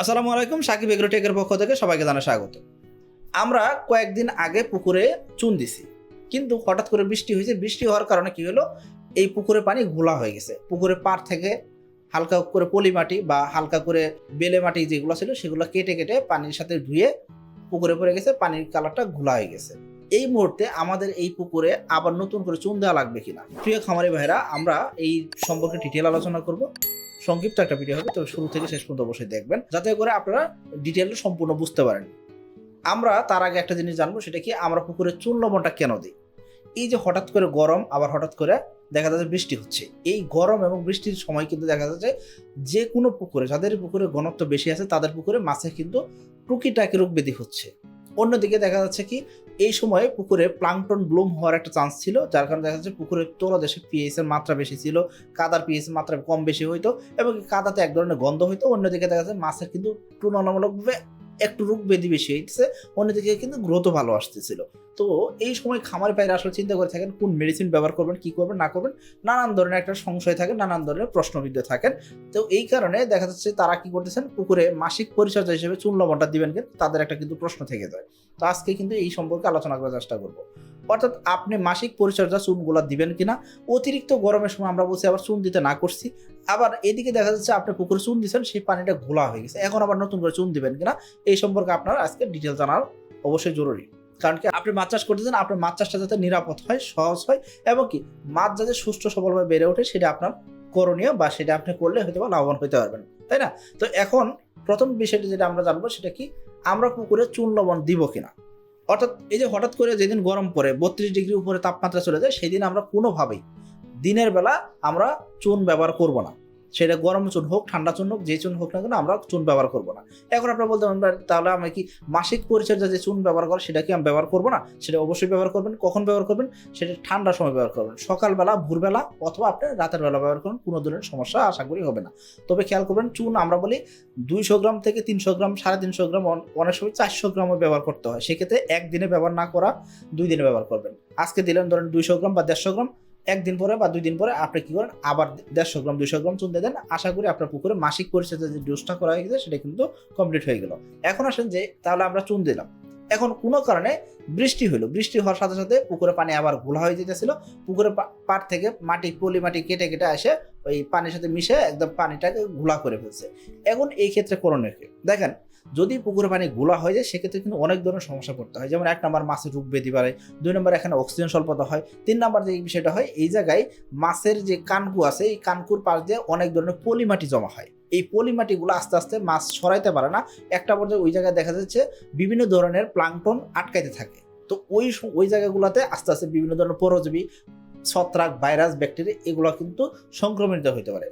আসসালামু আলাইকুম, সাকিব এগ্রোটেকের পক্ষ থেকে সবাইকে জানা স্বাগত। আমরা কয়েকদিন আগে পুকুরে চুন দিছি, কিন্তু হঠাৎ করে বৃষ্টি হয়েছে। বৃষ্টি হওয়ার কারণে কি হলো? এই পুকুরে পানি ঘোলা হয়ে গেছে। পুকুরের পার থেকে হালকা করে পলি মাটি বা হালকা করে বেলে মাটি যেগুলো ছিল, সেগুলো কেটে কেটে পানির সাথে ধুয়ে পুকুরে পড়ে গেছে। পানির কালারটা ঘোলা হয়ে গেছে। এই মুহূর্তে আমাদের এই পুকুরে আবার নতুন করে চুন দেওয়া লাগবে কিনা? প্রিয় খামারি ভাইরা আমরা এই সম্পর্কে ডিটেল আলোচনা করব। সংক্ষিপ্ত একটা ভিডিও হবে তবে শুরু থেকে শেষ পর্যন্ত অবশ্যই দেখবেন। যাতে করে আপনারা ডিটেলটা সম্পূর্ণ বুঝতে পারেন। আমরা তার আগে একটা জিনিস জানব, সেটা কি আমরা পুকুরে চুন লবণটা কেন দিই? এই যে হঠাৎ করে গরম, আবার হঠাৎ করে দেখা যাচ্ছে বৃষ্টি হচ্ছে। এই গরম এবং বৃষ্টির সময় কিন্তু দেখা যাচ্ছে যে কোনো পুকুরে, যাদের পুকুরে ঘনত্ব বেশি আছে, তাদের পুকুরে মাছে কিন্তু টুকিটাকি রোগ ব্যাধি হচ্ছে। অন্যদিকে দেখা যাচ্ছে কি, এই সময়ে পুকুরে প্লাংটন ব্লুম হওয়ার একটা চান্স ছিল, যার কারণে দেখা যাচ্ছে পুকুরের তলদেশে পিএইচ এর মাত্রা বেশি ছিল, কাদার পিএইচ মাত্রা কম বেশি হইতো এবং কাদাতে এক ধরনের গন্ধ হইতো। অন্যদিকে দেখা যাচ্ছে মাছের কিন্তু তুলনামূলকভাবে একটু রোগ বেঁধে বেশি হইতেছে অন্যদিকে কিন্তু গ্রোথও ভালো আসতেছিল। তো এই সময় খামার বাইরে আসলে চিন্তা করে থাকেন, কোন মেডিসিন ব্যবহার করবেন, কি করবেন, না করবেন, নানান ধরনের একটা সংশয় থাকে নানান ধরনের প্রশ্নবিদ্ধ থাকেন। তো এই কারণে দেখা যাচ্ছে তারা কি করতেছেন, পুকুরে মাসিক পরিচর্যা হিসেবে চুন লবণটা দিবেন, কিন্তু তাদের একটা কিন্তু প্রশ্ন থেকে যায়। তো আজকে কিন্তু এই সম্পর্কে আলোচনা করার চেষ্টা করব। অর্থাৎ আপনি মাসিক পরিচর্যা চুনগুলা দিবেন কিনা? অতিরিক্ত গরমের সময় আমরা বলছি আবার চুন দিতে না করছি। আবার এদিকে দেখা যাচ্ছে আপনি পুকুরে চুন দিচ্ছেন সেই পানিটা ঘোলা হয়ে গেছে। এখন আবার নতুন করে চুন দিবেন কিনা, এই সম্পর্কে আপনার আজকে ডিটেল জানার অবশ্যই জরুরি। কারণ কি, আপনি মাছ চাষ করতেছেন আপনার মাছ চাষটা যাতে নিরাপদ হয়, সহজ হয়, এবং কি মাছ যাতে সুস্থ সবলভাবে বেড়ে ওঠে, সেটা আপনার করণীয় বা সেটা আপনি করলে হয়তো বা লাভবান হতে পারবেন। তাই না? তো এখন প্রথম বিষয়টি যেটা আমরা জানব, সেটা কি আমরা পুকুরে চুন লবণ দিব কিনা? অর্থাৎ এই যে হঠাৎ করে যেদিন গরম পড়ে, বত্রিশ ডিগ্রি উপরে তাপমাত্রা চলে যায়, সেদিন আমরা কোনোভাবেই দিনের বেলা আমরা চুন ব্যবহার করব না। সেটা গরম চুন হোক, ঠান্ডা চুন হোক, যে চুন হোক না কেন আমরা চুন ব্যবহার করব না। এখন আপনারা বলতে পারেন তাহলে আমি কি মাসিক পরিচর্যা যে চুন ব্যবহার করে, সেটা কি আমি ব্যবহার করব না? সেটা অবশ্যই ব্যবহার করবেন। কখন ব্যবহার করবেন? সেটা ঠান্ডার সময় ব্যবহার করবেন। সকালবেলা, ভোরবেলা অথবা আপনি রাতের বেলা ব্যবহার করুন, কোনো ধরনের সমস্যা আশা করি হবে না। তবে খেয়াল করবেন, চুন আমরা বলি দুইশো গ্রাম থেকে তিনশো গ্রাম, সাড়ে তিনশো গ্রাম অনেক সময় চারশো গ্রামও ব্যবহার করতে হয়। সেক্ষেত্রে একদিনে ব্যবহার না করা, দুই দিনে ব্যবহার করবেন। আজকে দিলেন ধরেন দুইশো গ্রাম বা দেড়শো গ্রাম একদিন পরে বা দুই দিন পরে আপনি কি করেন? আবার দেড়শো গ্রাম, দুইশো গ্রাম চুন দিয়ে দেন। আশা করি আপনার পুকুরে মাসিক পরিচর্যা যে ডোজটা করা হয়েছে সেটা কিন্তু কমপ্লিট হয়ে গেল। এখন আসেন যে তাহলে আমরা চুন দিলাম। এখন কোনো কারণে বৃষ্টি হলো বৃষ্টি হওয়ার সাথে সাথে পুকুরে পানি আবার ঘোলা হয়ে যেতেছিল। পুকুরে পা- পাড় থেকে মাটি, পলি মাটি কেটে কেটে এসে ওই পানির সাথে মিশে একদম পানিটাকে ঘোলা করে ফেলছে। এখন এই ক্ষেত্রে করণীয় কি? দেখেন, যদি পুকুরে পানি গোলা হয়ে যায়, সেক্ষেত্রে কিন্তু অনেক ধরনের সমস্যা পড়তে হয়। যেমন এক নম্বর মাছের রোগ বেঁধে বাড়ে, দুই নম্বর এখানে অক্সিজেন স্বল্পতা হয়, তিন নম্বর যে বিষয়টা হয়, এই জায়গায় মাছের যে কানকু আছে, এই কানকুর পাশ দিয়ে অনেক ধরনের পলি মাটি জমা হয়। এই পলি মাটিগুলো আস্তে আস্তে মাছ সরাইতে পারে না। একটা পর্যায়ে ওই জায়গায় দেখা যাচ্ছে বিভিন্ন ধরনের প্লাংটন আটকাইতে থাকে। তো ওই ওই জায়গাগুলোতে আস্তে আস্তে বিভিন্ন ধরনের পরজীবী, ছত্রাক, ভাইরাস, ব্যাকটেরিয়া এগুলো কিন্তু সংক্রমিত হতে পারে।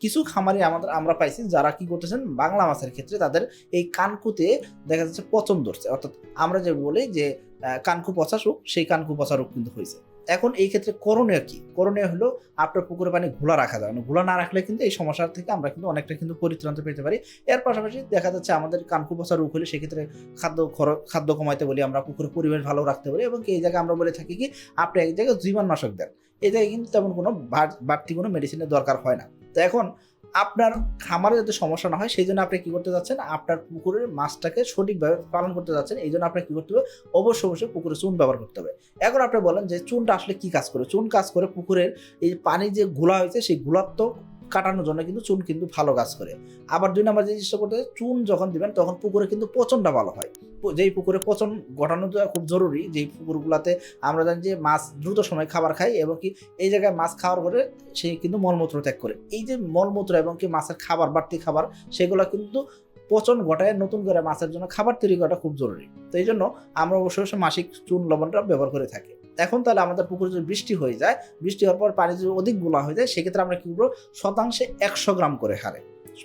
কিছু খামারি আমাদের, আমরা পাইছি যারা কি করতেছেন, বাংলা মাছের ক্ষেত্রে তাদের এই কানকুতে দেখা যাচ্ছে পচন ধরছে। অর্থাৎ আমরা যে বলি যে কানকু পচা রোগ, সেই কানকু পচা রোগ কিন্তু হয়েছে এখন এই ক্ষেত্রে করণীয় কি? করণীয় হলো আপনার পুকুরে পানি ঘোলা রাখা যায়। না ঘোলা না রাখলে কিন্তু এই সমস্যার থেকে আমরা কিন্তু অনেকটা কিন্তু পরিত্রাণ পেতে পারি। এর পাশাপাশি দেখা যাচ্ছে আমাদের কানকুপসা রোগ হলে সেক্ষেত্রে খাদ্য খরচ খাদ্য কমাইতে বলি আমরা, পুকুরের পরিবেশ ভালো রাখতে পারি এবং এই জায়গায় আমরা বলে থাকি কি, আপনি এক জায়গায় জীবাণনাশক দেন। এই জায়গায় কিন্তু তেমন কোনো বাড়- বাড়তি কোনো মেডিসিনের দরকার হয় না। তো এখন আপনার খামারে যাতে সমস্যা না হয়, সেই জন্য আপনি কি করতে যাচ্ছেন? আপনার পুকুরের মাছটাকে সঠিকভাবে পালন করতে যাচ্ছেন। এই জন্য আপনার কি করতে হবে? অবশ্যই অবশ্যই পুকুরে চুন ব্যবহার করতে হবে। এখন আপনি বলেন যে চুনটা আসলে কি কাজ করে? চুন কাজ করে পুকুরের এই পানি যে ঘোলা হয়েছে, সেই গুলাত্ম কাটানোর জন্য কিন্তু চুন কিন্তু ভালো কাজ করে। আবার দুই নম্বর যে জিনিসটা করতে চুন যখন দিবেন তখন পুকুরে কিন্তু পচনটা ভালো হয়। যেই পুকুরে পচন ঘটানো তো খুব জরুরি, যেই পুকুরগুলোতে আমরা জানি যে মাছ দ্রুত সময় খাবার খায় এবং কি এই জায়গায় মাছ খাওয়ার পরে সে কিন্তু মলমূত্র ত্যাগ করে। এই যে মলমূত্র এবং কি মাছের খাবার, বাড়তি খাবার, সেগুলো কিন্তু পচন ঘটায় নতুন করে মাছের জন্য খাবার তৈরি করাটা খুব জরুরি। তো এই জন্য আমরা অবশ্যই মাসিক চুন লবণটা ব্যবহার করে থাকি। এখন তাহলে আমাদের পুকুরে যদি বৃষ্টি হয়ে যায়, বৃষ্টি হওয়ার পর পানি যদি অধিক গোলা হয়ে যায়, সেক্ষেত্রে আমরা কী করব? শতাংশে একশো গ্রাম করে হারে।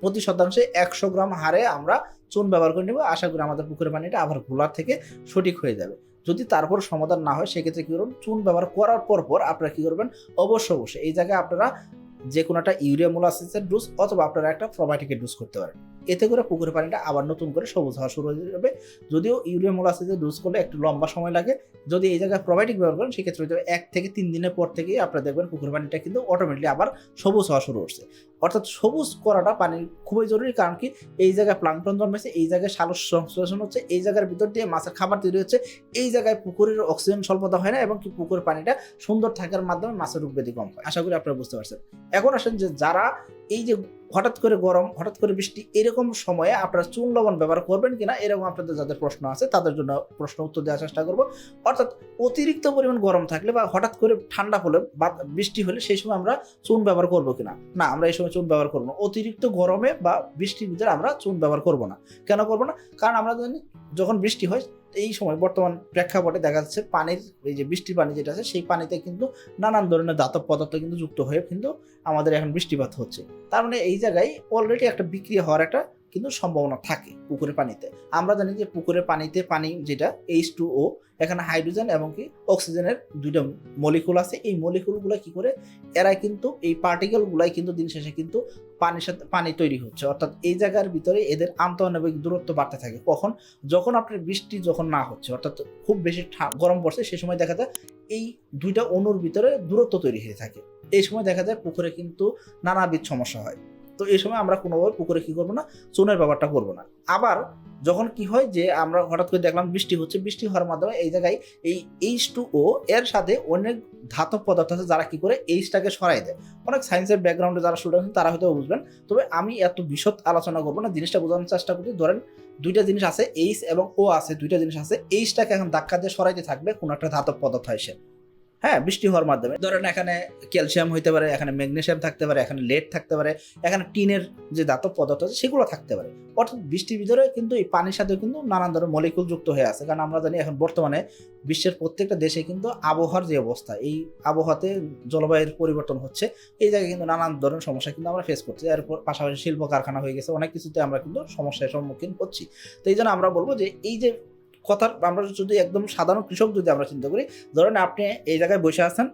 প্রতি শতাংশে একশো গ্রাম হারে আমরা চুন ব্যবহার করে নেব। আশা করি আমাদের পুকুরের পানিটা আবার গোলার থেকে সঠিক হয়ে যাবে। যদি তারপর সমাধান না হয়, সেক্ষেত্রে কী করবেন চুন ব্যবহার করার পর পর আপনারা কী করবেন? অবশ্যই অবশ্যই এই জায়গায় আপনারা যে কোনো একটা ইউরিয়া মোলাসিসের ডোজ অথবা আপনারা একটা প্রোবায়োটিকের ডোজ করতে পারেন। এতে করে পুকুরের পানিটা আবার নতুন করে সবুজ হওয়া শুরু হয়ে যাবে। যদিও ইউরিয়া মোলাসিসে ডোজ করলে একটু লম্বা সময় লাগে, যদি এই জায়গায় প্রোবায়োটিক ব্যবহার করেন, সেক্ষেত্রে এক থেকে তিন দিনের পর থেকেই আপনারা দেখবেন পুকুরের পানিটা কিন্তু অটোমেটিকলি আবার সবুজ হওয়া শুরু হচ্ছে অর্থাৎ সবুজ করাটা পানি খুবই জরুরি, কারণ কি এই জায়গায় প্লাংটন জন্মেছে, এই জায়গায় সালোক সংশ্লেষণ হচ্ছে, এই জায়গার ভিতর দিয়ে মাছের খাবার তৈরি হচ্ছে, এই জায়গায় পুকুরের অক্সিজেন স্বল্পতা হয় না এবং কি পুকুরের পানিটা সুন্দর থাকার মাধ্যমে মাছের রোগ ব্যাধি কম হয়। আশা করি আপনারা বুঝতে পারছেন। এখন আসেন যে যারা এই যে হঠাৎ করে গরম, হঠাৎ করে বৃষ্টি, এরকম সময়ে আপনারা চুন লবণ ব্যবহার করবেন কিনা, এরকম আপনাদের যাদের প্রশ্ন আছে, তাদের জন্য প্রশ্ন উত্তর দেওয়ার চেষ্টা করব। অর্থাৎ অতিরিক্ত পরিমাণ গরম থাকলে বা হঠাৎ করে ঠান্ডা হলে বা বৃষ্টি হলে সেই সময় আমরা চুন ব্যবহার করব কিনা? না, আমরা এই সময় চুন ব্যবহার করব না। অতিরিক্ত গরমে বা বৃষ্টির ভিতরে আমরা চুন ব্যবহার করব না। কেন করব না? কারণ আমরা জানি যখন বৃষ্টি হয় এই সময় বর্তমান প্রেক্ষাপটে দেখা যাচ্ছে পানির, এই যে বৃষ্টির পানি যেটা আছে, সেই পানিতে কিন্তু নানান ধরনের দাতব পদার্থ কিন্তু যুক্ত হয়ে কিন্তু আমাদের এখন বৃষ্টিপাত হচ্ছে। তার মানে এই জায়গায় অলরেডি একটা বিক্রিয়া হওয়ার একটা কিন্তু সম্ভাবনা থাকে পুকুরের পানিতে। আমরা জানি যে পুকুরের পানিতে পানি যেটা এইচ টু ও এখানে হাইড্রোজেন এবং কি অক্সিজেনের দুইটা মলিকুল আছে। এই মলিকুলগুলো কি করে? এরা কিন্তু, এই পার্টিকেলগুলাই কিন্তু দিন শেষে কিন্তু পানির সাথে পানি তৈরি হচ্ছে। অর্থাৎ এই জায়গার ভিতরে এদের আন্তঃনাবিক দূরত্ব বাড়তে থাকে। কখন? যখন আপনার বৃষ্টি যখন না হচ্ছে, অর্থাৎ খুব বেশি গরম পড়ছে, সে সময় দেখা যায় এই দুইটা অণুর ভিতরে দূরত্ব তৈরি হয়ে থাকে। এই সময় দেখা যায় পুকুরে কিন্তু নানাবিধ সমস্যা হয়। তো এই সময় আমরা কোনোভাবে পুকুরে কি করব না? চুনের ব্যাপারটা করব না। আবার যখন কি হয় যে আমরা হঠাৎ করে দেখলাম বৃষ্টি হচ্ছে, বৃষ্টি হওয়ার মাধ্যমে এই জায়গায় এই এইচ টু ও এর সাথে অনেক ধাতব পদার্থ আছে যারা কি করে এইচটাকে সরাই দেয়। অনেক সায়েন্সের ব্যাকগ্রাউন্ডে যারা স্টুডেন্ট তারা হয়তো বুঝবেন। তবে আমি এত বিশদ আলোচনা করব না, জিনিসটা বোঝানোর চেষ্টা করছি। ধরেন দুইটা জিনিস আছে এইচ এবং ও আছে, দুইটা জিনিস আছে এইচটাকে এখন ধাক্কা দিয়ে সরাইতে থাকবে কোনো একটা ধাতব পদার্থ এসে হ্যাঁ বৃষ্টি হওয়ার মাধ্যমে। ধরেন এখানে ক্যালসিয়াম হইতে পারে, এখানে ম্যাগনেশিয়াম থাকতে পারে, এখানে লেড থাকতে পারে, এখানে টিনের যে ধাতব পদার্থ আছে সেগুলো থাকতে পারে। অর্থাৎ বৃষ্টির ভিতরে কিন্তু এই পানির সাথে কিন্তু নানান ধরনের মলিকুল যুক্ত হয়ে আছে। কারণ আমরা জানি এখন বর্তমানে বিশ্বের প্রত্যেকটা দেশে কিন্তু আবহাওয়ার যে অবস্থা, এই আবহাওয়াতে জলবায়ুর পরিবর্তন হচ্ছে, এই জায়গায় কিন্তু নানান ধরনের সমস্যা কিন্তু আমরা ফেস করছি। এর পর পাশাপাশি শিল্প কারখানা হয়ে গেছে, অনেক কিছুতে আমরা কিন্তু সমস্যার সম্মুখীন হচ্ছি। তো এই জন্য আমরা বলব যে এই যে কথার আমরা যদি একদম সাধারণ কৃষক যদি আমরা চিন্তা করি, ধরেন আপনি এই জায়গায় বসে আছেন,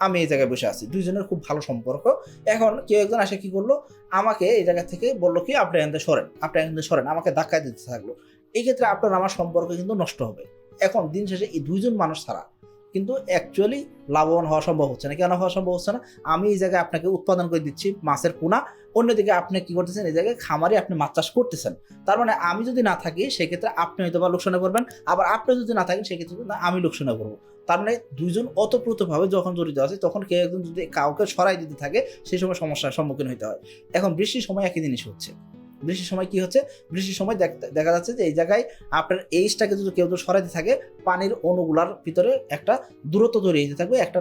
আমি এই জায়গায় বসে আছি, দুইজনের খুব ভালো সম্পর্ক। এখন কেউ একজন আসে কি করল, আমাকে এই জায়গা থেকে বলল কি, আপনি এখান সরেন, আপনি এখান সরেন, আমাকে ধাক্কায় দিতে থাকল। এই ক্ষেত্রে আপনার আমার সম্পর্ক কিন্তু নষ্ট হবে। এখন দিন শেষে এই দুইজন মানুষ ছাড়া কিন্তু অ্যাকচুয়ালি লাভবান হওয়া সম্ভব হচ্ছে না। কেন হওয়া সম্ভব হচ্ছে না? আমি এই জায়গায় আপনাকে উৎপাদন করে দিচ্ছি মাছের পোনা অন্যদিকে আপনি কি করতেছেন? এই জায়গায় খামারে আপনি মাছ চাষ করতেছেন। তার মানে আমি যদি না থাকি, সেক্ষেত্রে আপনি হয়তো বা লোকসানে করবেন আবার আপনি যদি না থাকেন, সেক্ষেত্রে আমি লোকসানে করব তার মানে দুজন অতপ্রতভাবে যখন জড়িত আছে, তখন কেউ একজন যদি কাউকে সরাই দিতে থাকে সেই সময় সমস্যার সম্মুখীন হতে হয়। এখন বৃষ্টির সময় একই জিনিস হচ্ছে। বৃষ্টির সময় কি হচ্ছে? বৃষ্টির সময় দেখ- যাচ্ছে যে এই জায়গায় আপনার এইচটাকে যদি কেউ যদি সরাইতে থাকে, পানির অণুগুলার ভিতরে একটা দূরত্ব তৈরি হতে থাকবে, একটা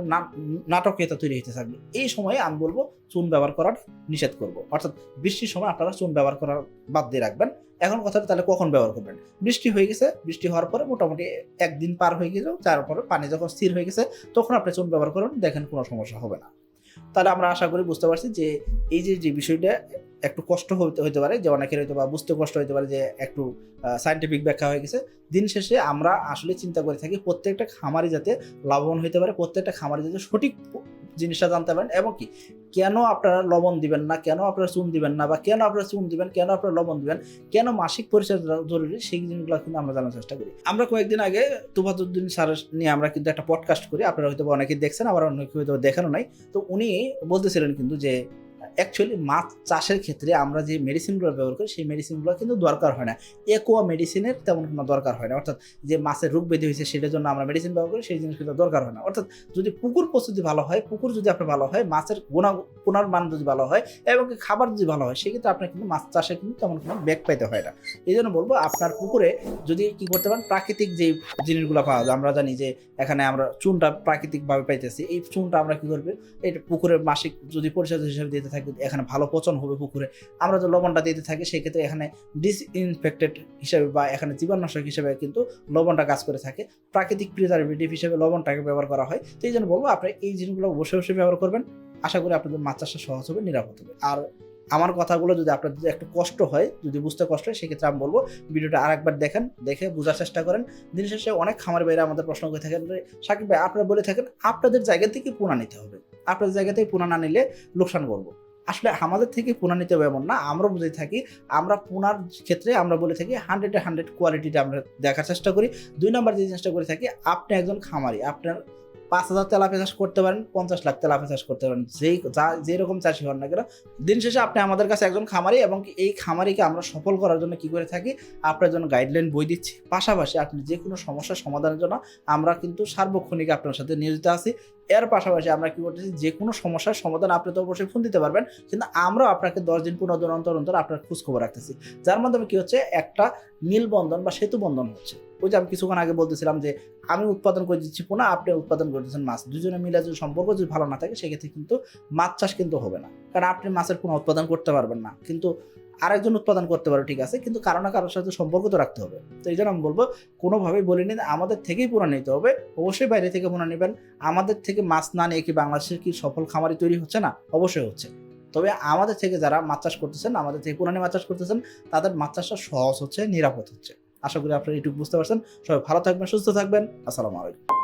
নাটকীয়তা তৈরি হতে থাকবে। এই সময়ে আমি বলব চুন ব্যবহার করার নিষেধ করব। অর্থাৎ বৃষ্টির সময় আপনারা চুন ব্যবহার করার বাদ দিয়ে রাখবেন। এখন কথাটা তাহলে কখন ব্যবহার করবেন? বৃষ্টি হয়ে গেছে, বৃষ্টি হওয়ার পরে মোটামুটি একদিন পার হয়ে গেল তারপরে পানি যখন স্থির হয়ে গেছে, তখন আপনি চুন ব্যবহার করুন, দেখেন কোনো সমস্যা হবে না। তাহলে আমরা আশা করি বুঝতে পারছি যে এই যে যে বিষয়টা একটু কষ্ট হতে হতে পারে, যে অনেকের হয়তো বা বুঝতে কষ্ট হতে পারে যে একটু সাইন্টিফিক ব্যাখ্যা হয়ে গেছে। দিন শেষে আমরা আসলে চিন্তা করে থাকি প্রত্যেকটা খামারি যাতে লাভবান হতে পারে, প্রত্যেকটা খামারি যাতে সঠিক জিনিসটা জানতে পারেন এবং কি, কেন আপনারা লবণ দিবেন না, কেন আপনারা চুন দিবেন না, বা কেন আপনারা চুন দিবেন, কেন আপনারা লবণ দিবেন, কেন মাসিক পরিচর্যা জরুরি, সেই জিনিসগুলো কিন্তু আমরা জানার চেষ্টা করি। আমরা কয়েকদিন আগে তুফাজুদ্দিন স্যার নিয়ে আমরা কিন্তু একটা পডকাস্ট করি, আপনারা হয়তো অনেকে দেখছেন, আবার অনেকে হয়তো দেখানো নাই। তো উনি বলতেছিলেন কিন্তু যে অ্যাকচুয়ালি মাছ চাষের ক্ষেত্রে আমরা যে মেডিসিনগুলো ব্যবহার করি, সেই মেডিসিনগুলো কিন্তু দরকার হয় না। একোয়া মেডিসিনের তেমন কোনো দরকার হয় না। অর্থাৎ যে মাছের রোগ ব্যাধি হয়েছে, সেটার জন্য আমরা মেডিসিন ব্যবহার করি, সেই জিনিস কিন্তু দরকার হয় না। অর্থাৎ যদি পুকুর প্রস্তুতি ভালো হয়, পুকুর যদি আপনার ভালো হয়, মাছের গুণা গুণার মান যদি ভালো হয়, এবং খাবার যদি ভালো হয়, সেক্ষেত্রে আপনার কিন্তু মাছ চাষে কিন্তু তেমন কোনো ব্যাগ পাইতে হয় না। এই জন্য বলব, আপনার পুকুরে যদি কি করতে পারেন, প্রাকৃতিক যে জিনিসগুলো পাওয়া যায়, আমরা জানি যে এখানে আমরা চুনটা প্রাকৃতিকভাবে পাইতেছি। এই চুনটা আমরা কি করবে এটা পুকুরের মাসিক যদি পরিচর্যা হিসেবে দিতে থাকি এখানে ভালো পচন হবে পুকুরে। আমরা যে লবণটা দিতে থাকি সেক্ষেত্রে এখানে ডিসইনফেক্টেড হিসেবে বা এখানে জীবাণুনাশক হিসেবে কিন্তু লবণটা কাজ করে থাকে। প্রাকৃতিক প্রিজারভেটিভ হিসেবে লবণটাকে ব্যবহার করা হয়। তো এই জন্য বলব, আপনি এই জিনিসগুলো বসে বসে ব্যবহার করবেন। আশা করি আপনাদের মাছ চাষটা সহজ হবে, নিরাপদ হবে। আর আমার কথাগুলো যদি আপনাদের যদি একটু কষ্ট হয়, যদি বুঝতে কষ্ট হয়, সেক্ষেত্রে আমি বলব, ভিডিওটা আরেকবার দেখেন, দেখে বোঝার চেষ্টা করেন। দিন শেষে অনেক খামার বাইরে আমাদের প্রশ্ন করে থাকেন সাকিব ভাই, আপনারা বলে থাকেন, আপনাদের জায়গা থেকে পোনা নিতে হবে। আপনাদের জায়গা থেকে পোনা না নিলে লোকসান করব। আসলে আমাদের থেকে পোনা নিতে হবে এমন না আমরা বুঝে থাকি, আমরা পুনার ক্ষেত্রে আমরা বলে থাকি হান্ড্রেডে হান্ড্রেড কোয়ালিটিটা আমরা দেখার চেষ্টা করি। দুই নম্বর যে জিনিসটা করে থাকি, আপনি একজন খামারি, আপনার পাঁচ হাজার তেলাপিয়া চাষ করতে পারেন, পঞ্চাশ লাখ তেলাপিয়া চাষ করতে পারেন। যেই যা, যেরকম চাষি হন না কেন, দিন শেষে আপনি আমাদের কাছে একজন খামারি এবং এই খামারিকে আমরা সফল করার জন্য কি করে থাকি, আপনার জন্য গাইডলাইন বই দিচ্ছি। পাশাপাশি আপনি যে কোনো সমস্যার সমাধানের জন্য আমরা কিন্তু সার্বক্ষণিক আপনার সাথে নিয়োজিত আছি। এর পাশাপাশি আমরা কি করতেছি, যে কোনো সমস্যার সমাধান আপনি তো অবশ্যই ফোন দিতে পারবেন, কিন্তু আমরাও আপনাকে দশ দিন পনেরো দিন অন্তর অন্তর আপনার খোঁজখবর রাখতেছি। যার মাধ্যমে কি হচ্ছে, একটা মিলবন্ধন বা সেতু বন্ধন হচ্ছে। ওই যে আমি কিছুক্ষণ আগে বলতেছিলাম যে আমি উৎপাদন করে দিচ্ছি পোনা, আপনি উৎপাদন করতেছেন মাছ। দুজনে মিলে যদি সম্পর্ক যদি ভালো না থাকে, সেক্ষেত্রে কিন্তু মাছ চাষ কিন্তু হবে না। কারণ আপনি মাছের পোনা উৎপাদন করতে পারবেন না। কিন্তু আরেকজন উৎপাদন করতে পারো, ঠিক আছে? কিন্তু কারও না কারোর সাথে সম্পর্ক তো রাখতে হবে। তো এই জন্য আমি বলব, কোনোভাবেই বলিনি আমাদের থেকেই পোনা নিতে হবে। অবশ্যই বাইরে থেকে পোনা নেবেন। আমাদের থেকে মাছ না নিয়ে কি বাংলাদেশের কি সফল খামারি তৈরি হচ্ছে না? অবশ্যই হচ্ছে। তবে আমাদের থেকে যারা মাছ চাষ করতেছেন, আমাদের থেকে পুরানি মাছ চাষ করতেছেন, তাদের মাছ চাষটা সহজ হচ্ছে, নিরাপদ হচ্ছে। আশা করি আপনারা এটুকু বুঝতে পারছেন। সবাই ভালো থাকবেন সুস্থ থাকবেন। আসসালামু আলাইকুম।